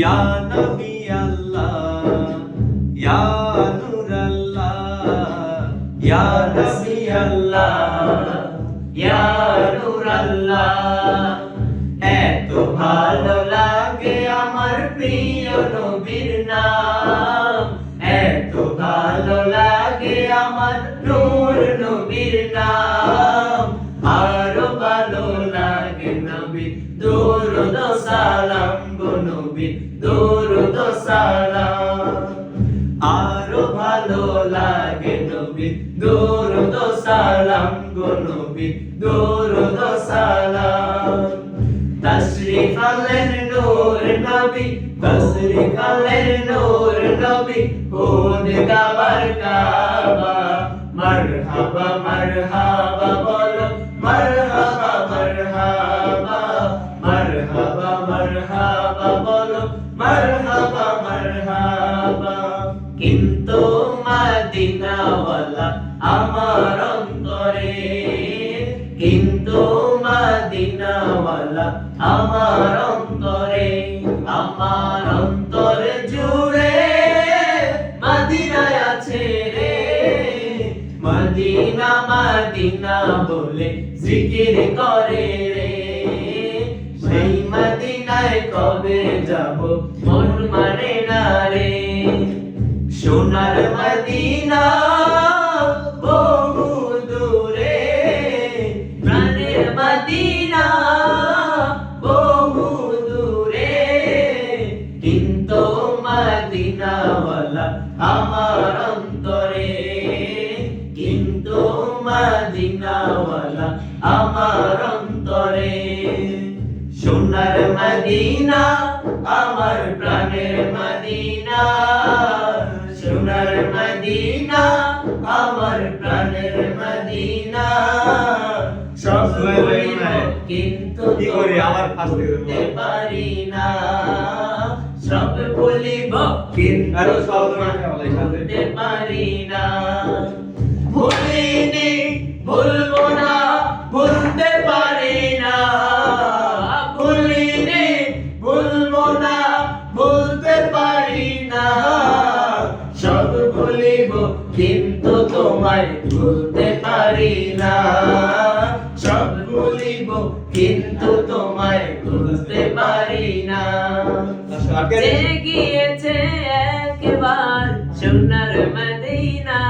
ইয়া নবী আল্লাহ, ইয়া নূরাল্লাহ ইয়া নবী আল্লাহ, ইয়া নূরাল্লাহ এত ভালো লাগে আমার প্রিয় নবীর নাম। এত ভালো লাগে আমার নূর নবীর নাম। আরও ভালো লাগে নবী, দুরুদ সালাম। নবী, দুরুদ সালাম। আরও ভালো লাগে দুরুদ সালাম গো দুরুদ সালাম। তশরিফ আলেন নূর নবী, তশরিফ আলেন নূর নবী মারহাবা মারহাবা বলো, মারহাবা মারহাবা। মারহাবা মারহাবা। বলো, মারহাবা মারহাবা। কিন্তু মদিনাওয়ালা আমার অন্তরে, কিন্তু মদিনাওয়ালা আমার অন্তরে, আমার অন্তর জুড়ে মদিনায় আছে রে। মদিনা মদিনা বলে জিকির করে রে। সেই মদিনায় কবে যাব? মন মানে না রে। সোনার মদিনা কিন্তু মদিনাওয়ালা আমার অন্তরে। আমার অন্তরে। সোনার মদিনা আমার প্রাণের মদিনা সোনার মদিনা আমার প্রাণের মদিনা সব বলিব কিন্তু করি? আমার ফাঁস দিয়ে দেবো। পারি না সব বলিব কিন্তু। পারি না ভুলিনি কিন্তু তোমায় ভুলতে পারি না। সব ভুলিব কিন্তু তোমায় ভুলতে পারি না। গিয়েছে একবার সোনার মদিনা।